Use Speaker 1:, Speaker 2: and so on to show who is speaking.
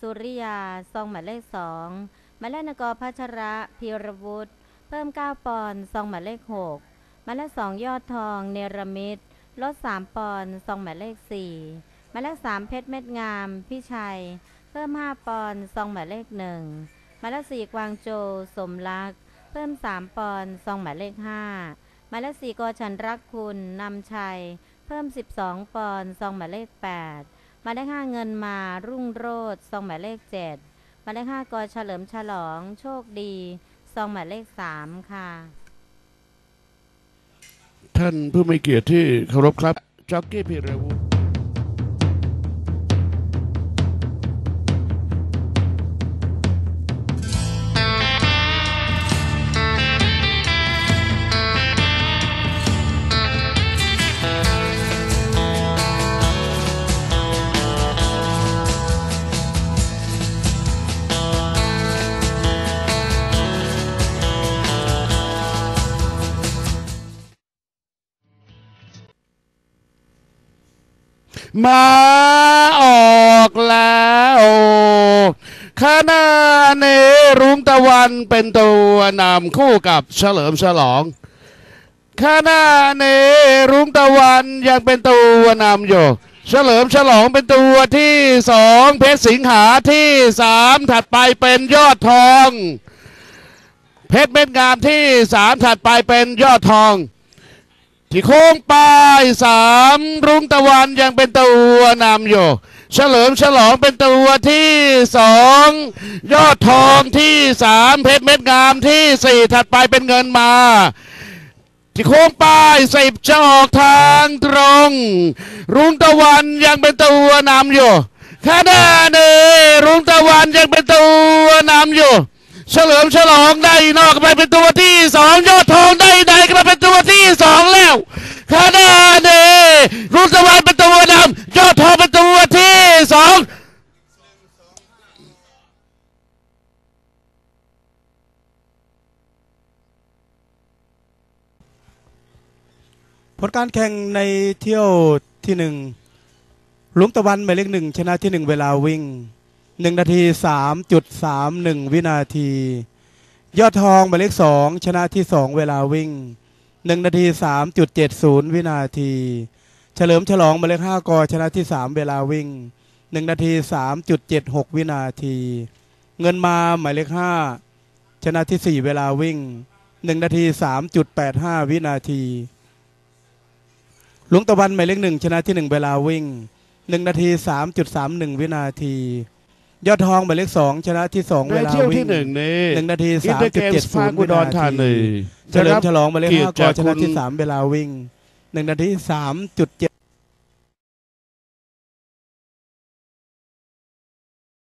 Speaker 1: สุริยาซองหมายเลขสองหมายเลขนกรพัชระพีรวุฒิเพิ่ม 9 ปอนด์ซองหมายเลขหกหมายเลขสองยอดทอง เนรมิตลด 3 ปอนด์ซองหมายเลขสี่หมายเลขสามเพชรเม็ดงาม พี่ชัย เพิ่ม 5 ปอนด์ซองหมายเลขหนึ่งหมายเลขสี่กวางโจ สมรัก เพิ่ม 3 ปอนด์ซองหมายเลขห้าหมายเลขสี่กอฉันรักคุณนำชัย เพิ่ม 12 ปอนด์ซองหมายเลข8 หมายเลขห้าเงินมารุ่งโรดซองหมายเลขเจ็ดหมายเลขห้ากอเฉลิมฉลอง โชคดีซองหมายเลขสามค่ะ
Speaker 2: ท่านผู้มีเกียรติที่เคารพครับจ็อกกี้พีรวุฒิ มาออกแล้วขณะนี้รุ้งตะวันเป็นตัวนำคู่กับเฉลิมฉลองขณะนี้รุ้งตะวันยังเป็นตัวนำอยู่ เฉลิมฉลองเป็นตัวที่สองเพชรสิงหาที่สามถัดไปเป็นยอดทอง เพชรเม็ดงามที่สามถัดไปเป็นยอดทอง ที่โค้งปลายสามรุ่งตะวันยังเป็นตัวนำอยู่ เฉลิมฉลองเป็นตัวที่สองยอดทองที่สามเพชรเม็ดงามที่สี่ถัดไปเป็นเงินมาที่โค้งปลายสิบจะออกทางตรง รุ่งตะวันยังเป็นตัวนำอยู่ขณะนี้รุ่งตะวันยังเป็นตัวนำอยู่ เฉลิมฉลองได้นอกไปเป็นตัวที่สองยอด รุ่งตะวันเป็นตัวนำยอดทองเป็นตัวที่สอง
Speaker 3: ผลการแข่งในเที่ยวที่หนึ่งลุงตะวันหมายเลขหนึ่งชนะที่หนึ่งเวลาวิ่งหนึ่งนาทีสามจุดสามหนึ่งวินาที ยอดทองหมายเลขสองชนะที่สองเวลาวิ่งหนึ่งนาทีสามจุดเจ็ดศูนย์วินาที ฉลิมฉลองหมายเลขห้ากอชนะที่สามเวลาวิ่งหนึ่งนาทีสามจุดเจ็ดหกวินาที เงินมาหมายเลขห้าชนะที่สี่เวลาวิ่งหนึ่งนาทีสามจุดแปดห้าวินาทีหลวงตะวันหมายเลขหนึ่งชนะที่หนึ่งเวลาวิ่งหนึ่งนาทีสามจุดสามหนึ่งวินาที ยอดทองหมายเลขสองชนะที่สอง
Speaker 2: ใน
Speaker 3: เวลา
Speaker 2: เที่ยว
Speaker 3: วิ่
Speaker 2: ที่
Speaker 3: ง
Speaker 2: หนึ่งนี้
Speaker 3: หนึ่งนาที
Speaker 2: อิน
Speaker 3: สาม
Speaker 2: เตอร์
Speaker 3: จุ
Speaker 2: เก
Speaker 3: ด
Speaker 2: ม
Speaker 3: เจ็ด
Speaker 2: ส์
Speaker 3: ศู
Speaker 2: ฟาน
Speaker 3: ย์
Speaker 2: อุ
Speaker 3: วิ
Speaker 2: ดร
Speaker 3: นา
Speaker 2: ธา
Speaker 3: ที
Speaker 2: นี
Speaker 3: เฉลิมฉลองหมายเลข
Speaker 2: เกียร
Speaker 3: ห้า
Speaker 2: ติ
Speaker 3: กอ
Speaker 2: จาก
Speaker 3: ชนะ
Speaker 2: คุณ
Speaker 3: ที่สามเวลาวิ่งหนึ่งนาทีสามจุดเจ็ด